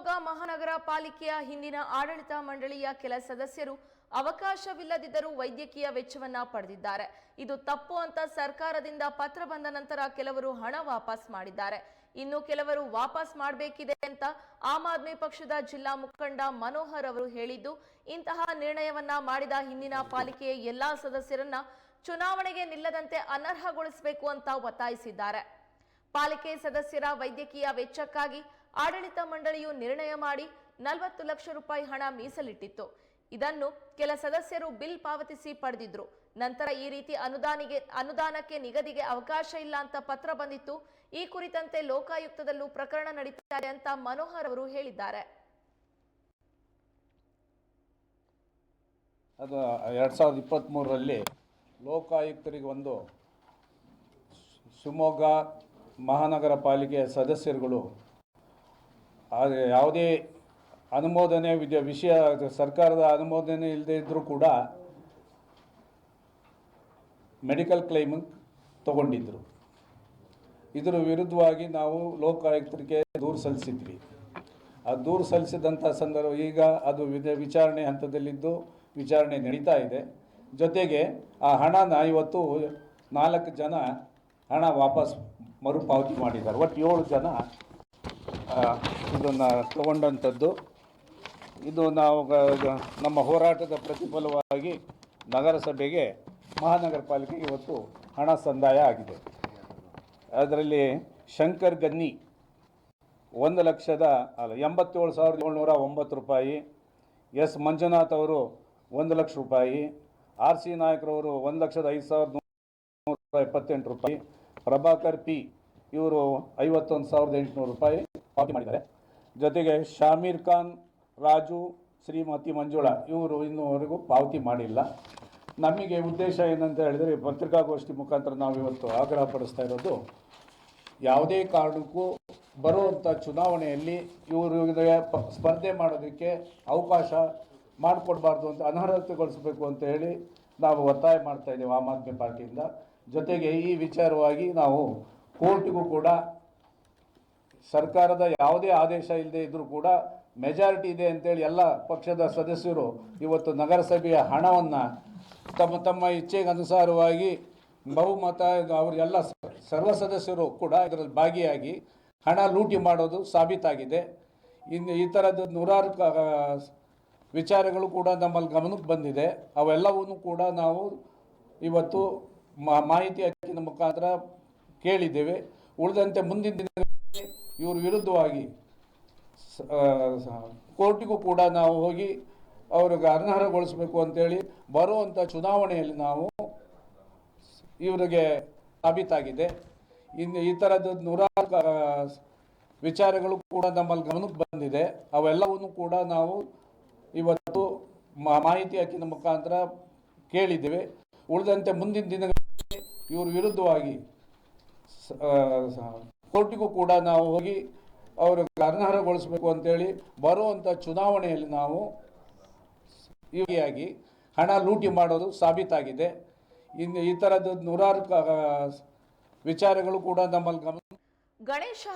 ಶಿವಮೊಗ್ಗ ಮಹಾನಗರ ಪಾಲಿಕೆಯ ಹಿಂದಿನ ಆಡಳಿತ ಮಂಡಳಿಯ ಕೆಲ ಸದಸ್ಯರು ಅವಕಾಶವಿಲ್ಲದಿದ್ದರೂ ವೈದ್ಯಕೀಯ ವೆಚ್ಚವನ್ನ ಪಡೆದಿದ್ದಾರೆ. ಇದು ತಪ್ಪು ಅಂತ ಸರ್ಕಾರದಿಂದ ಪತ್ರ ಬಂದ ನಂತರ ಕೆಲವರು ಹಣ ವಾಪಸ್ ಮಾಡಿದ್ದಾರೆ. ಇನ್ನು ಕೆಲವರು ವಾಪಸ್ ಮಾಡಬೇಕಿದೆ ಅಂತ ಆಮ್ ಆದ್ಮಿ ಪಕ್ಷದ ಜಿಲ್ಲಾ ಮುಖಂಡ ಮನೋಹರ್ ಅವರು ಹೇಳಿದ್ದು, ಇಂತಹ ನಿರ್ಣಯವನ್ನ ಮಾಡಿದ ಹಿಂದಿನ ಪಾಲಿಕೆಯ ಎಲ್ಲಾ ಸದಸ್ಯರನ್ನ ಚುನಾವಣೆಗೆ ನಿಲ್ಲದಂತೆ ಅನರ್ಹಗೊಳಿಸಬೇಕು ಅಂತ ಒತ್ತಾಯಿಸಿದ್ದಾರೆ. ಪಾಲಿಕೆ ಸದಸ್ಯರ ವೈದ್ಯಕೀಯ ವೆಚ್ಚಕ್ಕಾಗಿ ಆಡಳಿತ ಮಂಡಳಿಯು ನಿರ್ಣಯ ಮಾಡಿ ನಲವತ್ತು ಲಕ್ಷ ರೂಪಾಯಿ ಹಣ ಮೀಸಲಿಟ್ಟಿತ್ತು. ಇದನ್ನು ಕೆಲ ಸದಸ್ಯರು ಬಿಲ್ ಪಾವತಿಸಿ ಪಡೆದಿದ್ರು. ನಂತರ ಈ ರೀತಿ ಅನುದಾನಿಗೆ, ಅನುದಾನಕ್ಕೆ ನಿಗದಿಗೆ ಅವಕಾಶ ಇಲ್ಲ ಅಂತ ಪತ್ರ ಬಂದಿತ್ತು. ಈ ಕುರಿತಂತೆ ಲೋಕಾಯುಕ್ತದಲ್ಲೂ ಪ್ರಕರಣ ನಡೀತಾರೆ ಅಂತ ಮನೋಹರ್ ಅವರು ಹೇಳಿದ್ದಾರೆ. ಅದು ಎರಡು ಸಾವಿರದ ಇಪ್ಪತ್ತ್ಮೂರರಲ್ಲಿ ಲೋಕಾಯುಕ್ತರಿಗೆ ಒಂದು ಶಿವಮೊಗ್ಗ ಮಹಾನಗರ ಪಾಲಿಕೆಯ ಸದಸ್ಯರುಗಳು ಯಾವುದೇ ಅನುಮೋದನೆ ವಿದ್ಯ, ವಿಷಯ, ಸರ್ಕಾರದ ಅನುಮೋದನೆ ಇಲ್ಲದೇ ಇದ್ದರೂ ಕೂಡ ಮೆಡಿಕಲ್ ಕ್ಲೈಮ್ ತಗೊಂಡಿದ್ದರು ಇದರ ವಿರುದ್ಧವಾಗಿ ನಾವು ಲೋಕಾಯುಕ್ತರಿಗೆ ದೂರು ಸಲ್ಲಿಸಿದ್ವಿ. ಆ ದೂರು ಸಲ್ಲಿಸಿದಂಥ ಸಂದರ್ಭ ಈಗ ಅದು ವಿಚಾರಣೆ ಹಂತದಲ್ಲಿದ್ದು ವಿಚಾರಣೆ ನಡೀತಾ ಇದೆ. ಜೊತೆಗೆ ಆ ಹಣನ ಇವತ್ತು ನಾಲ್ಕು ಜನ ಹಣ ವಾಪಸ್ ಮರುಪಾವತಿ ಮಾಡಿದ್ದಾರೆ. ಒಟ್ಟು ಏಳು ಜನ ಇದನ್ನು ತಗೊಂಡಂಥದ್ದು. ಇದು ನಾವು ನಮ್ಮ ಹೋರಾಟದ ಪ್ರತಿಫಲವಾಗಿ ನಗರಸಭೆಗೆ ಮಹಾನಗರ ಪಾಲಿಕೆಗೆ ಇವತ್ತು ಹಣ ಸಂದಾಯ ಆಗಿದೆ. ಅದರಲ್ಲಿ ಶಂಕರ್ ಗನ್ನಿ ಒಂದು ಲಕ್ಷದ, ಅಲ್ಲ, ಎಂಬತ್ತೇಳು ಸಾವಿರದ ಏಳ್ನೂರ ಒಂಬತ್ತು ರೂಪಾಯಿ, ಎಸ್ ಮಂಜುನಾಥ್ ಅವರು ಒಂದು ಲಕ್ಷ ರೂಪಾಯಿ, ಆರ್ ಸಿ ನಾಯಕರವರು ಒಂದು ಲಕ್ಷದ ಐದು ಸಾವಿರದ ನೂರ ಎಪ್ಪತ್ತೆಂಟು ರೂಪಾಯಿ ಪ್ರಭಾಕರ್ ಪಿ ಇವರು ಐವತ್ತೊಂದು ಸಾವಿರದ ಎಂಟುನೂರು ರೂಪಾಯಿ ಪಾವತಿ ಮಾಡಿದ್ದಾರೆ. ಜೊತೆಗೆ ಶಾಮೀರ್ ಖಾನ್, ರಾಜು, ಶ್ರೀಮತಿ ಮಂಜುಳಾ, ಇವರು ಇನ್ನೂವರೆಗೂ ಪಾವತಿ ಮಾಡಿಲ್ಲ. ನಮಗೆ ಉದ್ದೇಶ ಏನಂತ ಹೇಳಿದರೆ ಪತ್ರಿಕಾಗೋಷ್ಠಿ ಮುಖಾಂತರ ನಾವು ಇವತ್ತು ಆಗ್ರಹ ಪಡಿಸ್ತಾ ಇರೋದು, ಯಾವುದೇ ಕಾರಣಕ್ಕೂ ಬರುವಂಥ ಚುನಾವಣೆಯಲ್ಲಿ ಇವರು ಸ್ಪರ್ಧೆ ಮಾಡೋದಕ್ಕೆ ಅವಕಾಶ ಮಾಡಿಕೊಡ್ಬಾರ್ದು ಅಂತ ಅನರ್ಹತೆಗೊಳಿಸಬೇಕು ಅಂತ ಹೇಳಿ ನಾವು ಒತ್ತಾಯ ಮಾಡ್ತಾ ಇದ್ದೇವೆ ಆಮ್ ಆದ್ಮಿ ಪಾರ್ಟಿಯಿಂದ. ಜೊತೆಗೆ ಈ ವಿಚಾರವಾಗಿ ನಾವು ಕೋರ್ಟಿಗೂ ಕೂಡ ಸರ್ಕಾರದ ಯಾವುದೇ ಆದೇಶ ಇಲ್ಲದೆ ಇದ್ದರೂ ಕೂಡ ಮೆಜಾರಿಟಿ ಇದೆ ಅಂತೇಳಿ ಎಲ್ಲ ಪಕ್ಷದ ಸದಸ್ಯರು ಇವತ್ತು ನಗರಸಭೆಯ ಹಣವನ್ನು ತಮ್ಮ ತಮ್ಮ ಇಚ್ಛೆಗೆ ಅನುಸಾರವಾಗಿ ಬಹುಮತ ಅವರೆಲ್ಲ ಸರ್ವ ಸದಸ್ಯರು ಕೂಡ ಇದರಲ್ಲಿ ಭಾಗಿಯಾಗಿ ಹಣ ಲೂಟಿ ಮಾಡೋದು ಸಾಬೀತಾಗಿದೆ. ಇನ್ನು ಈ ಥರದ ನೂರಾರು ವಿಚಾರಗಳು ಕೂಡ ನಮ್ಮಲ್ಲಿ ಗಮನಕ್ಕೆ ಬಂದಿದೆ. ಅವೆಲ್ಲವನ್ನೂ ಕೂಡ ನಾವು ಇವತ್ತು ಮಾಹಿತಿ ಹಕ್ಕಿನ ಮುಖಾಂತರ ಕೇಳಿದ್ದೇವೆ. ಉಳಿದಂತೆ ಮುಂದಿನ ದಿನಗಳಲ್ಲಿ ಇವ್ರ ವಿರುದ್ಧವಾಗಿ ಕೋರ್ಟಿಗೂ ಕೂಡ ನಾವು ಹೋಗಿ ಅವ್ರಿಗೆ ಅನರ್ಹಗೊಳಿಸಬೇಕು ಅಂತೇಳಿ ಬರುವಂಥ ಚುನಾವಣೆಯಲ್ಲಿ ನಾವು ಇವರಿಗೆ ಸಾಬೀತಾಗಿದೆ. ಇನ್ನು ಈ ಥರದ ನೂರಾರು ವಿಚಾರಗಳು ಕೂಡ ನಮ್ಮಲ್ಲಿ ಗಮನಕ್ಕೆ ಬಂದಿದೆ. ಅವೆಲ್ಲವನ್ನು ಕೂಡ ನಾವು ಇವತ್ತು ಮಾಹಿತಿ ಹಕ್ಕಿನ ಮುಖಾಂತರ ಕೇಳಿದ್ದೇವೆ. ಉಳಿದಂತೆ ಮುಂದಿನ ದಿನಗಳಲ್ಲಿ ಇವ್ರ ವಿರುದ್ಧವಾಗಿ ಕೋರ್ಟಿಗೂ ಕೂಡ ನಾವು ಹೋಗಿ ಅವ್ರಿಗೆ ಅನರ್ಹಗೊಳಿಸಬೇಕು ಅಂತೇಳಿ ಬರುವಂಥ ಚುನಾವಣೆಯಲ್ಲಿ ನಾವು ಇವಿಯಾಗಿ ಹಣ ಲೂಟಿ ಮಾಡೋದು ಸಾಬೀತಾಗಿದೆ. ಇನ್ನು ಈ ಥರದ ನೂರಾರು ವಿಚಾರಗಳು ಕೂಡ ನಮ್ಮಲ್ಲಿ ಗಮನ ಗಣೇಶ